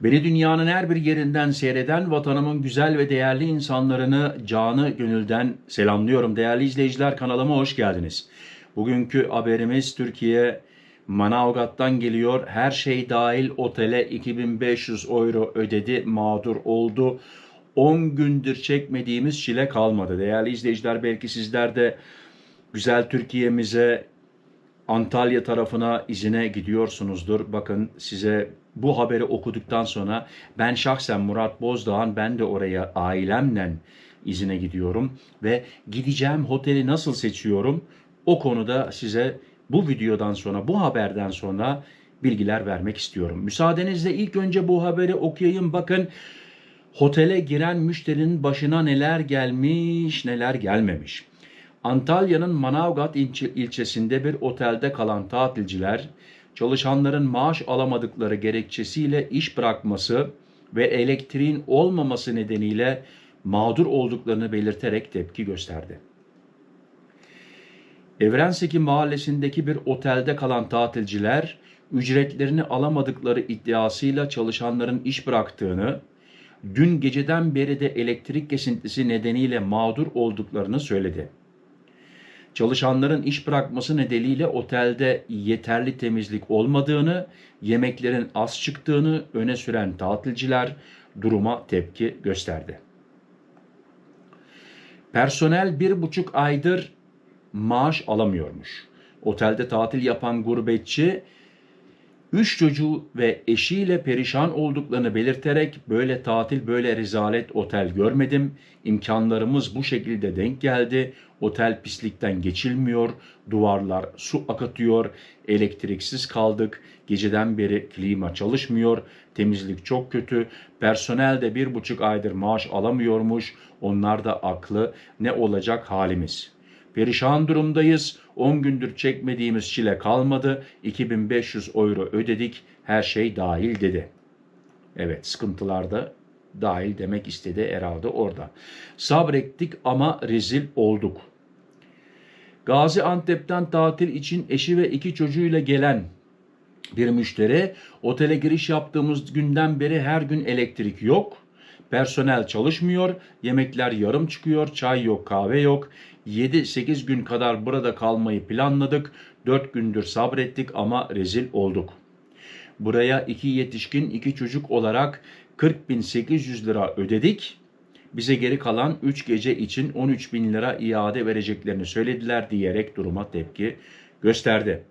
Beni dünyanın her bir yerinden seyreden vatanımın güzel ve değerli insanlarını canı gönülden selamlıyorum. Değerli izleyiciler kanalıma hoş geldiniz. Bugünkü haberimiz Türkiye Manavgat'tan geliyor. Her şey dahil otele 2500 euro ödedi, mağdur oldu. 10 gündür çekmediğimiz çile kalmadı. Değerli izleyiciler belki sizler de güzel Türkiye'mize Antalya tarafına izine gidiyorsunuzdur. Bakın size bu haberi okuduktan sonra ben şahsen Murat Bozdağ'ın ben de oraya ailemle izine gidiyorum ve gideceğim oteli nasıl seçiyorum o konuda size bu videodan sonra bu haberden sonra bilgiler vermek istiyorum. Müsaadenizle ilk önce bu haberi okuyayım. Bakın otele giren müşterinin başına neler gelmiş neler gelmemiş. Antalya'nın Manavgat ilçe- ilçesinde bir otelde kalan tatilciler çalışanların maaş alamadıkları gerekçesiyle iş bırakması ve elektriğin olmaması nedeniyle mağdur olduklarını belirterek tepki gösterdi. Evrenseki mahallesindeki bir otelde kalan tatilciler ücretlerini alamadıkları iddiasıyla çalışanların iş bıraktığını, dün geceden beri de elektrik kesintisi nedeniyle mağdur olduklarını söyledi. Çalışanların iş bırakması nedeniyle otelde yeterli temizlik olmadığını, yemeklerin az çıktığını öne süren tatilciler duruma tepki gösterdi. Personel bir buçuk aydır maaş alamıyormuş. Otelde tatil yapan gurbetçi Üç çocuğu ve eşiyle perişan olduklarını belirterek böyle tatil böyle rezalet otel görmedim. İmkanlarımız bu şekilde denk geldi. Otel pislikten geçilmiyor. Duvarlar su akıtıyor. Elektriksiz kaldık. Geceden beri klima çalışmıyor. Temizlik çok kötü. Personel de bir buçuk aydır maaş alamıyormuş. Onlar da aklı. Ne olacak halimiz?'' Perişan durumdayız. 10 gündür çekmediğimiz çile kalmadı. 2500 euro ödedik. Her şey dahil dedi. Evet sıkıntılarda dahil demek istedi herhalde orada. Sabrettik ama rezil olduk. Gaziantep'ten tatil için eşi ve iki çocuğuyla gelen bir müşteri otele giriş yaptığımız günden beri her gün elektrik yok. Personel çalışmıyor, yemekler yarım çıkıyor, çay yok, kahve yok. 7-8 gün kadar burada kalmayı planladık. 4 gündür sabrettik ama rezil olduk. Buraya iki yetişkin, iki çocuk olarak 40.800 lira ödedik. Bize geri kalan 3 gece için 13.000 lira iade vereceklerini söylediler diyerek duruma tepki gösterdi.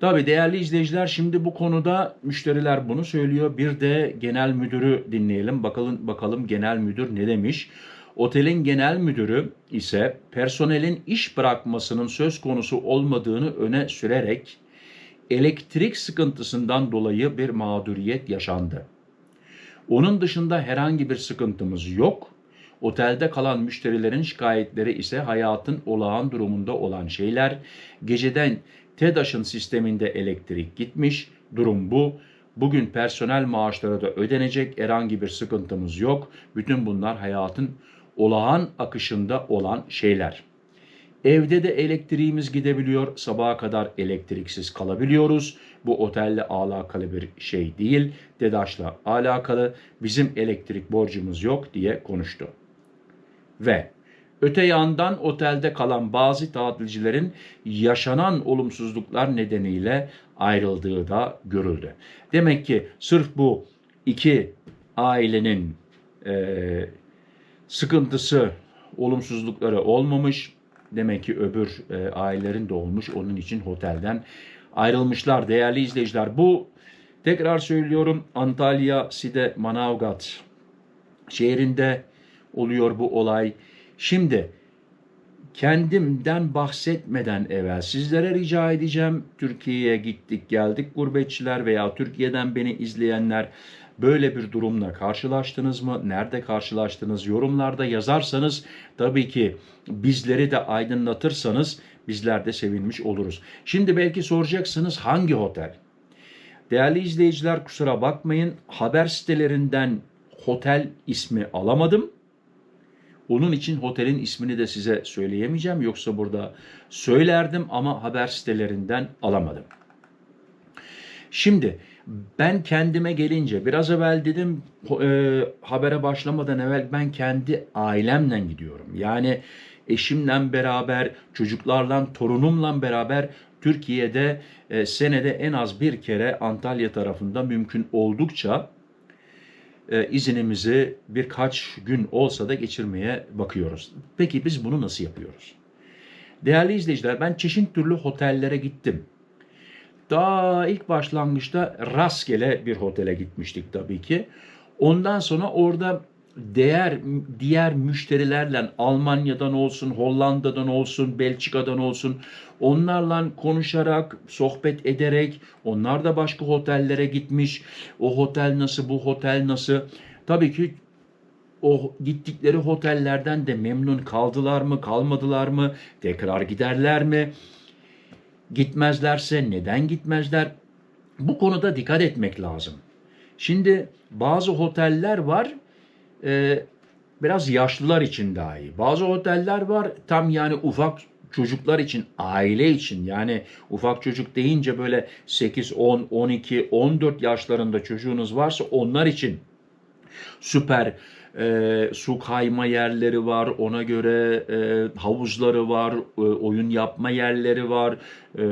Tabii değerli izleyiciler şimdi bu konuda müşteriler bunu söylüyor. Bir de genel müdürü dinleyelim. Bakalım bakalım genel müdür ne demiş. Otelin genel müdürü ise personelin iş bırakmasının söz konusu olmadığını öne sürerek elektrik sıkıntısından dolayı bir mağduriyet yaşandı. Onun dışında herhangi bir sıkıntımız yok. Otelde kalan müşterilerin şikayetleri ise hayatın olağan durumunda olan şeyler. Geceden TEDAŞ'ın sisteminde elektrik gitmiş. Durum bu. Bugün personel maaşları da ödenecek. Herhangi bir sıkıntımız yok. Bütün bunlar hayatın olağan akışında olan şeyler. Evde de elektriğimiz gidebiliyor. Sabaha kadar elektriksiz kalabiliyoruz. Bu otelle alakalı bir şey değil. TEDAŞ'la alakalı. Bizim elektrik borcumuz yok diye konuştu. Ve öte yandan otelde kalan bazı tatilcilerin yaşanan olumsuzluklar nedeniyle ayrıldığı da görüldü. Demek ki sırf bu iki ailenin e, sıkıntısı, olumsuzlukları olmamış. Demek ki öbür e, ailelerin de olmuş. Onun için otelden ayrılmışlar. Değerli izleyiciler bu tekrar söylüyorum Antalya Side Manavgat şehrinde oluyor bu olay. Şimdi kendimden bahsetmeden evvel sizlere rica edeceğim. Türkiye'ye gittik geldik gurbetçiler veya Türkiye'den beni izleyenler böyle bir durumla karşılaştınız mı? Nerede karşılaştınız? Yorumlarda yazarsanız tabii ki bizleri de aydınlatırsanız bizler de sevinmiş oluruz. Şimdi belki soracaksınız hangi otel? Değerli izleyiciler kusura bakmayın haber sitelerinden otel ismi alamadım. Onun için otelin ismini de size söyleyemeyeceğim. Yoksa burada söylerdim ama haber sitelerinden alamadım. Şimdi Ben kendime gelince biraz evvel dedim e, habere başlamadan evvel ben kendi ailemle gidiyorum. Yani eşimle beraber, çocuklarla, torunumla beraber Türkiye'de e, senede en az bir kere Antalya tarafında mümkün oldukça e, izinimizi birkaç gün olsa da geçirmeye bakıyoruz. Peki biz bunu nasıl yapıyoruz? Değerli izleyiciler ben çeşitli türlü otellere gittim. Daha ilk başlangıçta rastgele bir otele gitmiştik tabii ki. Ondan sonra orada değer diğer müşterilerle Almanya'dan olsun, Hollanda'dan olsun, Belçika'dan olsun onlarla konuşarak, sohbet ederek onlar da başka otellere gitmiş. O otel nasıl, bu otel nasıl? Tabii ki o gittikleri otellerden de memnun kaldılar mı, kalmadılar mı? Tekrar giderler mi? Gitmezlerse neden gitmezler? Bu konuda dikkat etmek lazım. Şimdi bazı oteller var e, biraz yaşlılar için dahi. Bazı oteller var tam yani ufak çocuklar için, aile için yani ufak çocuk deyince böyle 8, 10, 12, 14 yaşlarında çocuğunuz varsa onlar için süper e, su kayma yerleri var, ona göre e, havuzları var, e, oyun yapma yerleri var, e,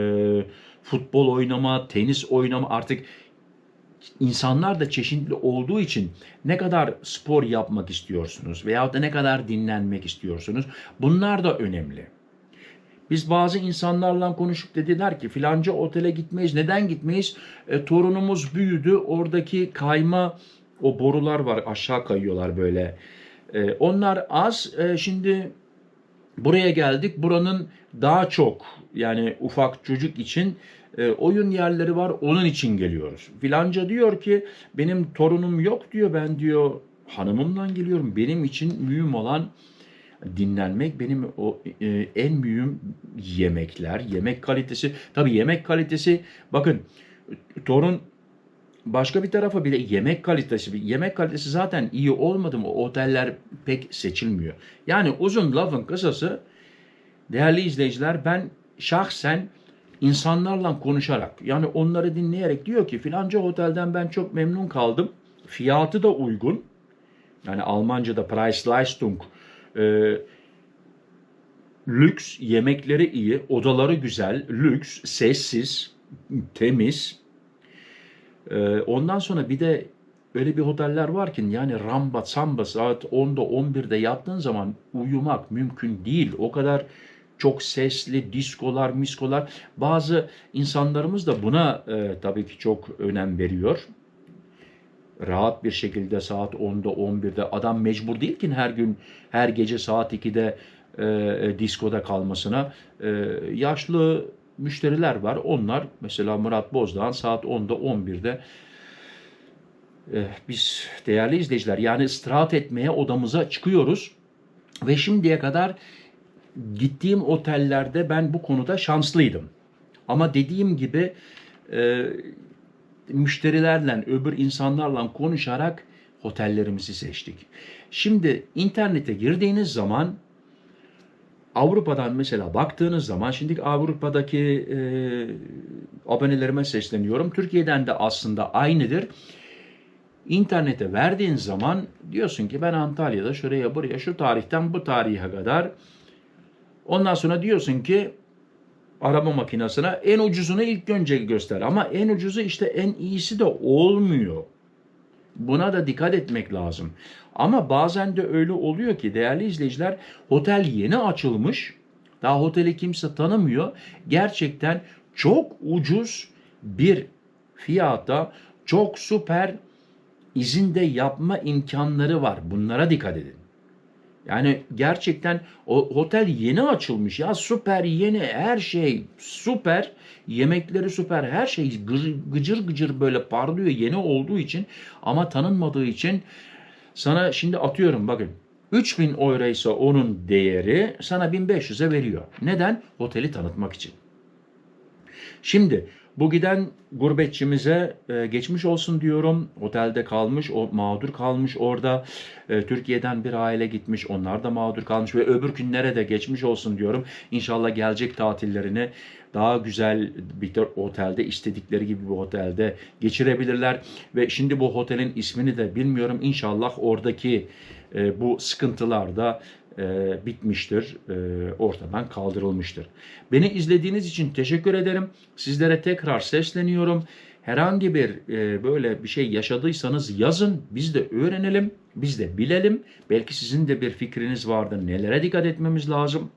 futbol oynama, tenis oynama artık insanlar da çeşitli olduğu için ne kadar spor yapmak istiyorsunuz veyahut da ne kadar dinlenmek istiyorsunuz bunlar da önemli. Biz bazı insanlarla konuşup dediler ki filanca otele gitmeyiz. Neden gitmeyiz? E, torunumuz büyüdü. Oradaki kayma o borular var aşağı kayıyorlar böyle. E, onlar az. E, şimdi buraya geldik. Buranın daha çok yani ufak çocuk için e, oyun yerleri var onun için geliyoruz. Filanca diyor ki benim torunum yok diyor ben diyor hanımımla geliyorum. Benim için mühim olan dinlenmek benim o e, en mühim yemekler, yemek kalitesi. Tabii yemek kalitesi bakın torun başka bir tarafa bile yemek kalitesi, yemek kalitesi zaten iyi olmadı mı oteller pek seçilmiyor. Yani uzun lafın kısası değerli izleyiciler ben şahsen insanlarla konuşarak yani onları dinleyerek diyor ki filanca otelden ben çok memnun kaldım. Fiyatı da uygun. Yani Almanca'da Preis-Leistung e, lüks, yemekleri iyi, odaları güzel, lüks, sessiz, temiz. E, ondan sonra bir de öyle bir oteller var ki yani ramba samba saat 10'da 11'de yattığın zaman uyumak mümkün değil. O kadar çok sesli diskolar, miskolar. Bazı insanlarımız da buna e, tabii ki çok önem veriyor. Rahat bir şekilde saat 10'da 11'de adam mecbur değil ki her gün her gece saat 2'de e, e, diskoda kalmasına. E, yaşlı müşteriler var. Onlar mesela Murat Bozdağ'ın saat 10'da 11'de e, biz değerli izleyiciler yani istirahat etmeye odamıza çıkıyoruz ve şimdiye kadar gittiğim otellerde ben bu konuda şanslıydım. Ama dediğim gibi e, müşterilerle, öbür insanlarla konuşarak otellerimizi seçtik. Şimdi internete girdiğiniz zaman Avrupa'dan mesela baktığınız zaman şimdi Avrupa'daki e, abonelerime sesleniyorum. Türkiye'den de aslında aynıdır. İnternete verdiğin zaman diyorsun ki ben Antalya'da şuraya buraya şu tarihten bu tarihe kadar Ondan sonra diyorsun ki araba makinesine en ucuzunu ilk önce göster. Ama en ucuzu işte en iyisi de olmuyor. Buna da dikkat etmek lazım. Ama bazen de öyle oluyor ki değerli izleyiciler otel yeni açılmış. Daha oteli kimse tanımıyor. Gerçekten çok ucuz bir fiyata çok süper izinde yapma imkanları var. Bunlara dikkat edin. Yani gerçekten o otel yeni açılmış ya süper yeni her şey süper yemekleri süper her şey gıcır gıcır böyle parlıyor yeni olduğu için ama tanınmadığı için sana şimdi atıyorum bakın 3000 euro ise onun değeri sana 1500'e veriyor. Neden? Oteli tanıtmak için. Şimdi Bu giden gurbetçimize e, geçmiş olsun diyorum. Otelde kalmış, o mağdur kalmış orada. E, Türkiye'den bir aile gitmiş, onlar da mağdur kalmış ve öbür günlere de geçmiş olsun diyorum. İnşallah gelecek tatillerini daha güzel bir de otelde, istedikleri gibi bir otelde geçirebilirler. Ve şimdi bu otelin ismini de bilmiyorum. İnşallah oradaki e, bu sıkıntılar da e, bitmiştir, e, ortadan kaldırılmıştır. Beni izlediğiniz için teşekkür ederim. Sizlere tekrar sesleniyorum. Herhangi bir e, böyle bir şey yaşadıysanız yazın, biz de öğrenelim, biz de bilelim. Belki sizin de bir fikriniz vardır, nelere dikkat etmemiz lazım.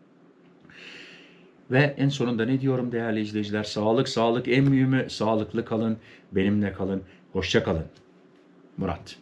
Ve en sonunda ne diyorum değerli izleyiciler? Sağlık, sağlık en mühimi. Sağlıklı kalın, benimle kalın, hoşça kalın. Murat.